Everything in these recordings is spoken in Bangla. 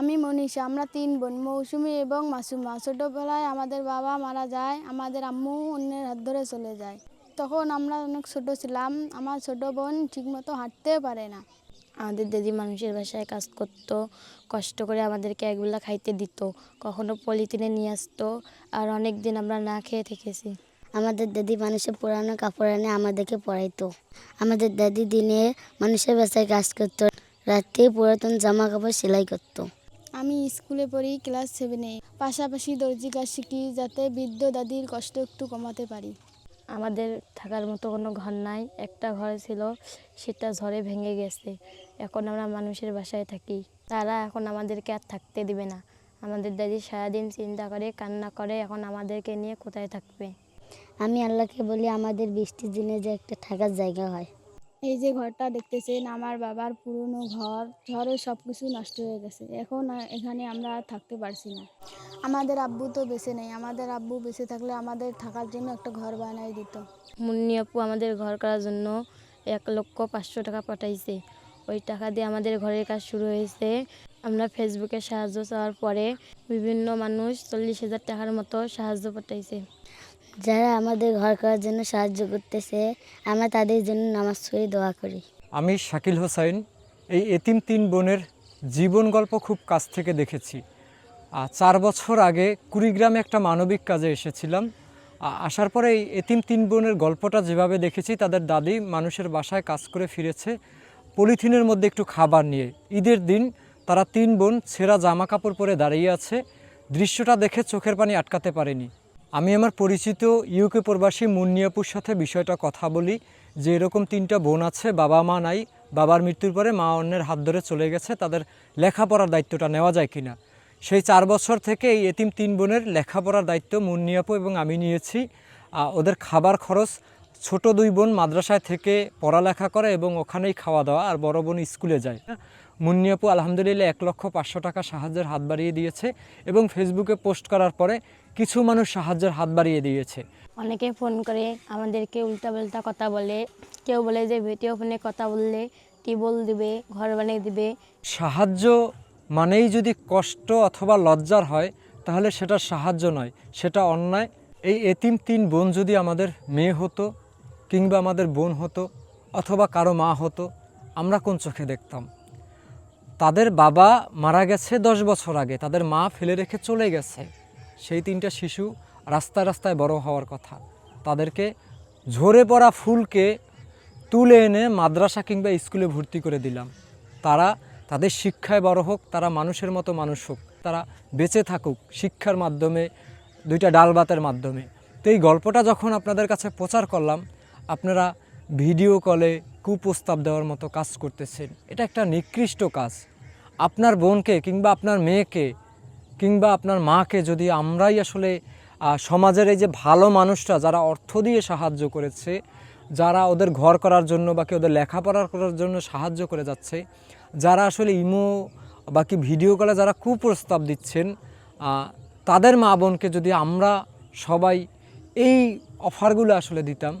আমি মনীষা আমরা তিন বোন মৌসুমি এবং মাসুমা। ছোটোবেলায় আমাদের বাবা মারা যায় আমাদের আম্মু অন্যের হাত ধরে চলে যায়। তখন আমরা অনেক ছোট ছিলাম আমার ছোট বোন ঠিকমতো হাঁটতেও পারে না। আমাদের দিদি মানুষের বাসায় কাজ করতো কষ্ট করে আমাদেরকে একবেলা খাইতে দিত কখনো পলিথিনে নিয়ে আসতো আর অনেক দিন আমরা না খেয়ে থেকেছি। আমাদের দাদি মানুষের পুরানো কাপড় এনে আমাদেরকে পরাইতো। আমাদের দাদি দিনে মানুষের বাসায় কাজ করতো রাতে পুরাতন জামা কাপড় সেলাই করতো। আমি স্কুলে পড়ি ক্লাস সেভেনে পাশাপাশি দর্জি কাজ শিখি যাতে বৃদ্ধ দাদির কষ্ট একটু কমাতে পারি। আমাদের থাকার মতো কোনো ঘর নাই একটা ঘর ছিল সেটা ঝড়ে ভেঙে গেছে। এখন আমরা মানুষের বাসায় থাকি। তারা এখন আমাদেরকে আর থাকতে দিবে না। আমাদের দাদি সারাদিন চিন্তা করে কান্না করে এখন আমাদেরকে নিয়ে কোথায় থাকবে? আমি আল্লাহকে বলি আমাদের বৃষ্টির দিনে যে একটা থাকার জায়গা হয়। এই যে ঘরটা দেখতেছেন, আমার বাবার পুরনো ঘর ঝড়ে সব কিছু নষ্ট হয়ে গেছে। এখন এখানে আমরা আর থাকতে পারছি না। আমাদের আব্বু তো বেঁচে নেই। আমাদের আব্বু বেঁচে থাকলে আমাদের থাকার জন্য একটা ঘর বানাই দিত। মুন্নি আপু আমাদের ঘর করার জন্য এক লক্ষ পাঁচশো টাকা পাঠাইছে। ওই টাকা দিয়ে আমাদের ঘরের কাজ শুরু হয়েছে। আমরা ফেসবুকে সাহায্য চাওয়ার পরে বিভিন্ন মানুষ চল্লিশ হাজার টাকার মতো সাহায্য পাঠাইছে। যারা আমাদের ঘর করার জন্য সাহায্য করতেছে, আমরা তাদের জন্য নামাজ পড়ে দোয়া করি। আমি শাকিল হোসাইন, এই এতিম তিন বোনের জীবন গল্প খুব কাছ থেকে দেখেছি। চার বছর আগে কুড়িগ্রামে একটা মানবিক কাজে এসেছিলাম। আসার পরে এই এতিম তিন বোনের গল্পটা যেভাবে দেখেছি, তাদের দাদি মানুষের বাসায় কাজ করে ফিরেছে পলিথিনের মধ্যে একটু খাবার নিয়ে। ঈদের দিন তারা তিন বোন ছেঁড়া জামা কাপড় পরে দাঁড়িয়ে আছে। দৃশ্যটা দেখে চোখের পানি আটকাতে পারেনি। আমি আমার পরিচিত ইউকে প্রবাসী মুন্নিয়াপুর সাথে বিষয়টা কথা বলি, যে এরকম তিনটা বোন আছে, বাবা মা নাই, বাবার মৃত্যুর পরে মা অন্যের হাত ধরে চলে গেছে, তাদের লেখাপড়ার দায়িত্বটা নেওয়া যায় কিনা। সেই চার বছর থেকে এই এতিম তিন বোনের লেখাপড়ার দায়িত্ব মুন্নিয়াপু এবং আমি নিয়েছি। ওদের খাবার খরচ, ছোট দুই বোন মাদ্রাসায় থেকে পড়ালেখা করে এবং ওখানেই খাওয়া দাওয়া, আর বড় বোন স্কুলে যায়। মুন্নিয়াপু আলহামদুলিল্লাহ এক লক্ষ পাঁচশো টাকা সাহায্যের হাত বাড়িয়ে দিয়েছে এবং ফেসবুকে পোস্ট করার পরে কিছু মানুষ সাহায্যের হাত বাড়িয়ে দিয়েছে। অনেকে ফোন করে আমাদেরকে উল্টাপাল্টা কথা বলে কেউ বলে যে ভিডিও ফোনে কথা বললে টিবল দিবে ঘর বানিয়ে দিবে। সাহায্য মানেই যদি কষ্ট অথবা লজ্জার হয় তাহলে সেটা সাহায্য নয় সেটা অন্যায়। এই এতিম তিন বোন যদি আমাদের মেয়ে হতো কিংবা আমাদের বোন হতো অথবা কারও মা হতো আমরা কোন চোখে দেখতাম? তাদের বাবা মারা গেছে দশ বছর আগে। তাদের মা ফেলে রেখে চলে গেছে। সেই তিনটা শিশু রাস্তায় রাস্তায় বড় হওয়ার কথা। তাদেরকে ঝরে পড়া ফুলকে তুলে এনে মাদ্রাসা কিংবা স্কুলে ভর্তি করে দিলাম। তারা তাদের শিক্ষায় বড় হোক, তারা মানুষের মতো মানুষ হোক, তারা বেঁচে থাকুক শিক্ষার মাধ্যমে, দুইটা ডাল ভাতের মাধ্যমে। তো এই গল্পটা যখন আপনাদের কাছে প্রচার করলাম, আপনারা ভিডিও কলে কুপ্রস্তাব দেওয়ার মতো কাজ করতেছেন। এটা একটা নিকৃষ্ট কাজ। আপনার বোনকে কিংবা আপনার মেয়েকে কিংবা আপনার মাকে যদি আমরাই আসলে সমাজের এই যে ভালো মানুষরা যারা অর্থ দিয়ে সাহায্য করেছে, যারা ওদের ঘর করার জন্য বা কি ওদের লেখাপড়া করার জন্য সাহায্য করে যাচ্ছে, যারা আসলে ইমো বা কি ভিডিও কলে যারা কুপ্রস্তাব দিচ্ছেন তাদের মা বোনকে যদি আমরা সবাই এই অফারগুলো আসলে দিতাম,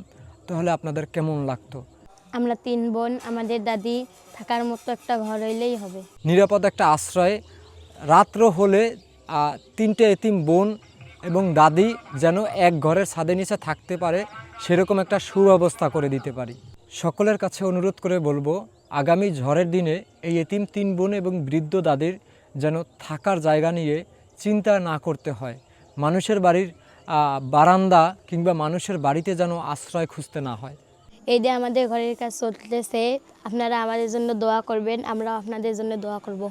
তাহলে আপনাদের কেমন লাগতো? আমরা তিন বোন, আমাদের দাদি, থাকার মতো একটা ঘর হইলেই হবে। নিরাপদ একটা আশ্রয়ে, রাত্র হলে তিনটে এতিম বোন এবং দাদি যেন এক ঘরের ছাদের নিচে থাকতে পারে, সেরকম একটা সুব্যবস্থা করে দিতে পারি। সকলের কাছে অনুরোধ করে বলব, আগামী ঝড়ের দিনে এই এতিম তিন বোন এবং বৃদ্ধ দাদির যেন থাকার জায়গা নিয়ে চিন্তা না করতে হয়। মানুষের বাড়ির বারান্দা কিংবা মানুষের বাড়িতে যেন আশ্রয় খুঁজতে না হয়। এই দিয়ে আমাদের ঘরের কাজ চলতেছে, আপনারা আমাদের জন্য দোয়া করবেন আমরা আপনাদের জন্য দোয়া করব।